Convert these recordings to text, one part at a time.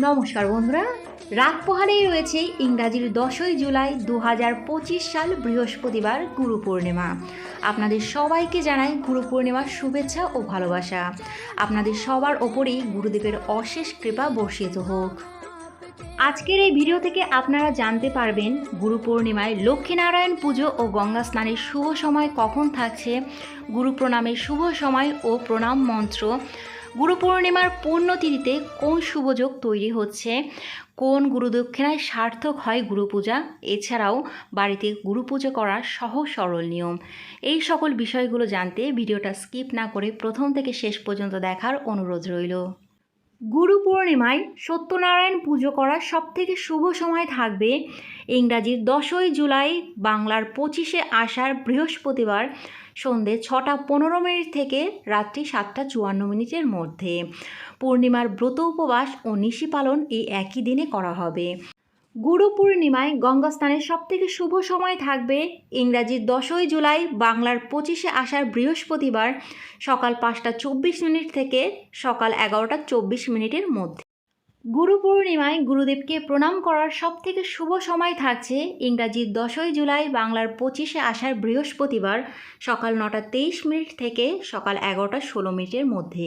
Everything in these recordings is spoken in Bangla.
নমস্কার বন্ধুরা, রাত পোহারেই রয়েছে ইংরাজির দশই জুলাই দু হাজার পঁচিশ সাল বৃহস্পতিবার গুরু পূর্ণিমা। আপনাদের সবাইকে জানাই গুরু পূর্ণিমার শুভেচ্ছা ও ভালোবাসা। আপনাদের সবার ওপরেই গুরুদেবের অশেষ কৃপা বর্ষিত হোক। আজকের এই ভিডিও থেকে আপনারা জানতে পারবেন গুরু পূর্ণিমায় লক্ষ্মীনারায়ণ পুজো ও গঙ্গা স্নানের শুভ সময় কখন থাকছে, গুরু প্রণামের শুভ সময় ও প্রণাম মন্ত্র। গুরু পূর্ণিমার পূর্ণতিথিতে কোন শুভযোগ তৈরি হচ্ছে? কোন গুরুদক্ষিণায় সার্থক হয় গুরু পূজা? এছাড়াও বাড়িতে গুরু পুজো করার সহজ সরল নিয়ম। এই সকল বিষয়গুলো জানতে ভিডিওটা স্কিপ না করে প্রথম থেকে শেষ পর্যন্ত দেখার অনুরোধ রইল। গুরু পূর্ণিমায় সত্যনারায়ণ পুজো করার সবথেকে শুভ সময় থাকবে ইংরাজির দশই জুলাই, বাংলার পঁচিশে আষাঢ় বৃহস্পতিবার সন্ধে ছটা পনেরো মিনিট থেকে রাত্রি সাতটা চুয়ান্ন মিনিটের মধ্যে। পূর্ণিমার ব্রত উপবাস ও নিশি পালন এই একই দিনে করা হবে। গুরু পূর্ণিমায় গঙ্গা স্নানের সবথেকে শুভ সময় থাকবে ইংরাজির দশই জুলাই, বাংলার পঁচিশে আসার বৃহস্পতিবার সকাল পাঁচটা চব্বিশ মিনিট থেকে সকাল এগারোটা চব্বিশ মিনিটের মধ্যে। গুরু পূর্ণিমায় গুরুদেবকে প্রণাম করার সবথেকে শুভ সময় থাকছে ইংরাজির দশই জুলাই বাংলার পঁচিশে আসার বৃহস্পতিবার সকাল নটা তেইশ মিনিট থেকে সকাল এগারোটা ষোলো মিনিটের মধ্যে।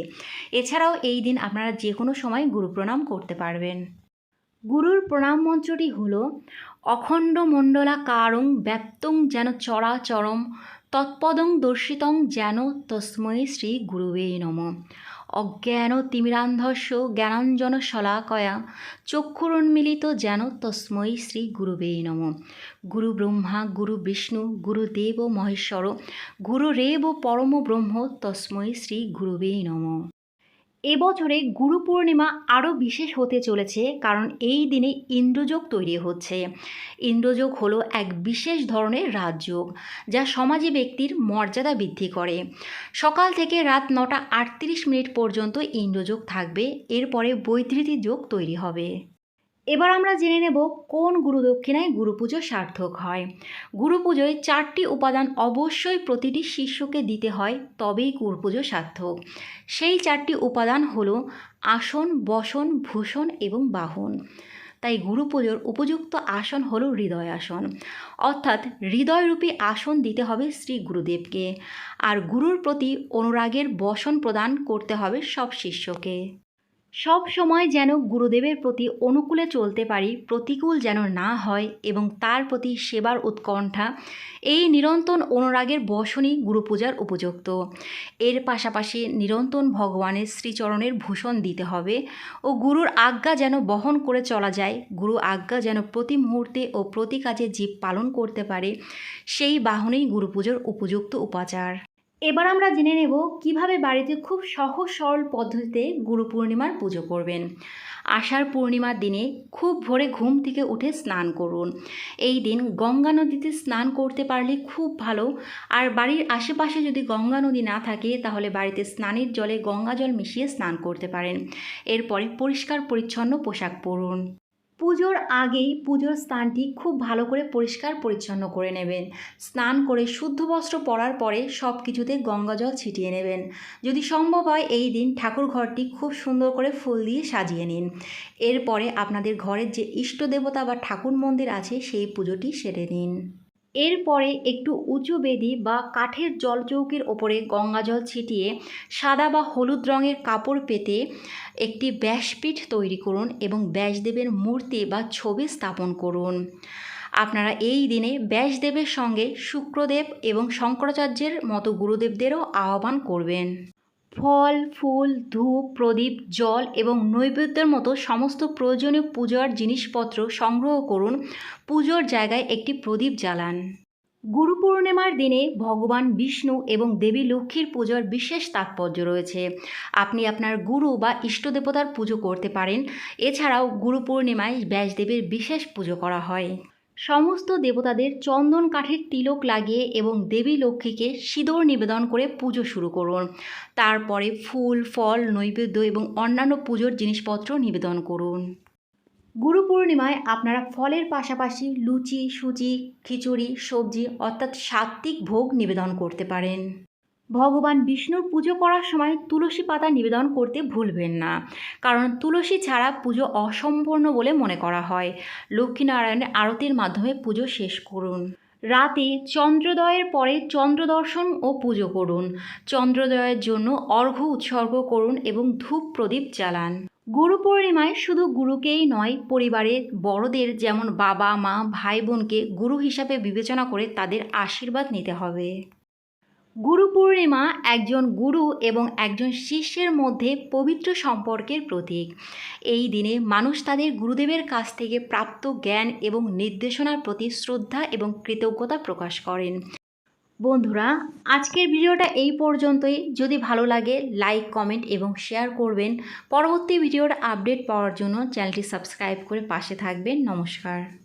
এছাড়াও এই দিন আপনারা যে কোনো সময় গুরু প্রণাম করতে পারবেন। গুরুর প্রণাম মন্ত্রটি হল, অখণ্ড মণ্ডলা কারং ব্যাপ্তং যেন চরাচরম, তৎপদং দর্শিতং যেন তস্মৈ শ্রী গুরুবে নম। অজ্ঞান তিমিরান্ধস্য জ্ঞানাঞ্জন শলাকয়া চক্ষুরোন্মিলিত যেন তস্মৈ শ্রী গুরুবে নম। গুরু ব্রহ্মা, গুরু বিষ্ণু গুরুদেব মহেশ্বর গুরুরেব পরম ব্রহ্ম তস্মৈ শ্রী গুরুবে নম। এবছরে গুরু পূর্ণিমা আরও বিশেষ হতে চলেছে, কারণ এই দিনে ইন্দ্রযোগ তৈরি হচ্ছে। ইন্দ্রযোগ হলো এক বিশেষ ধরনের রাজযোগ, যা সমাজে ব্যক্তির মর্যাদা বৃদ্ধি করে। সকাল থেকে রাত নটা আটত্রিশ মিনিট পর্যন্ত ইন্দ্রযোগ থাকবে, এরপরে বৈদ্যুতি যোগ তৈরি হবে। এবার আমরা জেনে নেব কোন গুরু দক্ষিণায় গুরু সার্থক হয়। গুরু পুজোয় চারটি উপাদান অবশ্যই প্রতিটি শিষ্যকে দিতে হয়, তবেই গুরু পুজো সার্থক। সেই চারটি উপাদান হলো আসন, বসন, ভূষণ এবং বাহন। তাই গুরু পুজোর উপযুক্ত আসন হল হৃদয় আসন। অর্থাৎ হৃদয়রূপী আসন দিতে হবে শ্রী গুরুদেবকে। আর গুরুর প্রতি অনুরাগের বসন প্রদান করতে হবে সব শিষ্যকে। সব সময় যেন গুরুদেবের প্রতি অনুকূলে চলতে পারি, প্রতিকূল যেন না হয় এবং তার প্রতি সেবার উৎকণ্ঠা, এই নিরন্তন অনুরাগের বসনই গুরুপূজার উপযুক্ত। এর পাশাপাশি নিরন্তন ভগবানের শ্রীচরণের ভূষণ দিতে হবে ও গুরুর আজ্ঞা যেন বহন করে চলা যায়, গুরু আজ্ঞা যেন প্রতি মুহূর্তে ও প্রতি কাজে জীব পালন করতে পারে, সেই বাহনেই গুরু পুজোর উপযুক্ত উপাচার। এবার আমরা জেনে নেব কীভাবে বাড়িতে খুব সহজ সরল পদ্ধতিতে গুরু পূর্ণিমার পুজো করবেন। আষাঢ় পূর্ণিমার দিনে খুব ভোরে ঘুম থেকে উঠে স্নান করুন। এই দিন গঙ্গা নদীতে স্নান করতে পারলে খুব ভালো। আর বাড়ির আশেপাশে যদি গঙ্গা নদী না থাকে, তাহলে বাড়িতে স্নানের জলে গঙ্গা জল মিশিয়ে স্নান করতে পারেন। এরপরে পরিষ্কার পরিচ্ছন্ন পোশাক পরুন। পুজোর আগেই পুজোর স্থানটি খুব ভালো করে পরিষ্কার পরিচ্ছন্ন করে নেবেন। স্নান করে শুদ্ধ বস্ত্র পরার পরে সব কিছুতে গঙ্গা জল ছিটিয়ে নেবেন। যদি সম্ভব হয়, এই দিন ঠাকুর ঘরটি খুব সুন্দর করে ফুল দিয়ে সাজিয়ে নিন। এরপরে আপনাদের ঘরের যে ইষ্ট দেবতা বা ঠাকুর মন্দির আছে, সেই পুজোটি সেরে নিন। এরপরে একটু উঁচু বেদি বা কাঠের জলচৌকির ওপরে গঙ্গা জল ছিটিয়ে সাদা বা হলুদ রঙের কাপড় পেতে একটি ব্যাসপীঠ তৈরি করুন এবং ব্যাসদেবের মূর্তি বা ছবি স্থাপন করুন। আপনারা এই দিনে ব্যাসদেবের সঙ্গে শুক্রদেব এবং শঙ্করাচার্যের মতো গুরুদেবদেরও আহ্বান করবেন। ফল, ফুল, ধূপ, প্রদীপ, জল এবং নৈবেদ্যের মতো সমস্ত প্রয়োজনীয় পূজার জিনিসপত্র সংগ্রহ করুন। পুজোর জায়গায় একটি প্রদীপ জ্বালান। গুরু পূর্ণিমার দিনে ভগবান বিষ্ণু এবং দেবী লক্ষ্মীর পুজোর বিশেষ তাৎপর্য রয়েছে। আপনি আপনার গুরু বা ইষ্টদেবতার পুজো করতে পারেন। এছাড়াও গুরু পূর্ণিমায় ব্যাসদেবের বিশেষ পুজো করা হয়। সমস্ত দেবতাদের চন্দন কাঠের তিলক লাগিয়ে এবং দেবী লক্ষ্মীকে সিঁদুর নিবেদন করে পুজো শুরু করুন। তারপরে ফুল, ফল, নৈবেদ্য এবং অন্যান্য পুজোর জিনিসপত্র নিবেদন করুন। গুরু পূর্ণিমায় আপনারা ফলের পাশাপাশি লুচি, সুজি, খিচুড়ি, সবজি অর্থাৎ সাত্ত্বিক ভোগ নিবেদন করতে পারেন। ভগবান বিষ্ণুর পুজো করার সময় তুলসী পাতা নিবেদন করতে ভুলবেন না। কারণ তুলসী ছাড়া পুজো অসম্পূর্ণ বলে মনে করা হয়। লক্ষ্মীনারায়ণের আরতির মাধ্যমে পুজো শেষ করুন। রাতে চন্দ্রোদয়ের পরে চন্দ্রদর্শন ও পুজো করুন। চন্দ্রোদয়ের জন্য অর্ঘ্য উৎসর্গ করুন এবং ধূপ প্রদীপ জ্বালান। গুরু পূর্ণিমায় শুধু গুরুকেই নয়, পরিবারের বড়দের যেমন বাবা, মা, ভাই বোনকে গুরু হিসাবে বিবেচনা করে তাদের আশীর্বাদ নিতে হবে। গুরু পূর্ণিমা একজন গুরু এবং একজন শিষ্যের মধ্যে পবিত্র সম্পর্কের প্রতীক। এই দিনে মানুষ তাদের গুরুদেবের কাছ থেকে প্রাপ্ত জ্ঞান এবং নির্দেশনার প্রতি শ্রদ্ধা এবং কৃতজ্ঞতা প্রকাশ করেন। বন্ধুরা, আজকের ভিডিওটা এই পর্যন্তই। যদি ভালো লাগে, লাইক, কমেন্ট এবং শেয়ার করবেন। পরবর্তী ভিডিওর আপডেট পাওয়ার জন্য চ্যানেলটি সাবস্ক্রাইব করে পাশে থাকবেন। নমস্কার।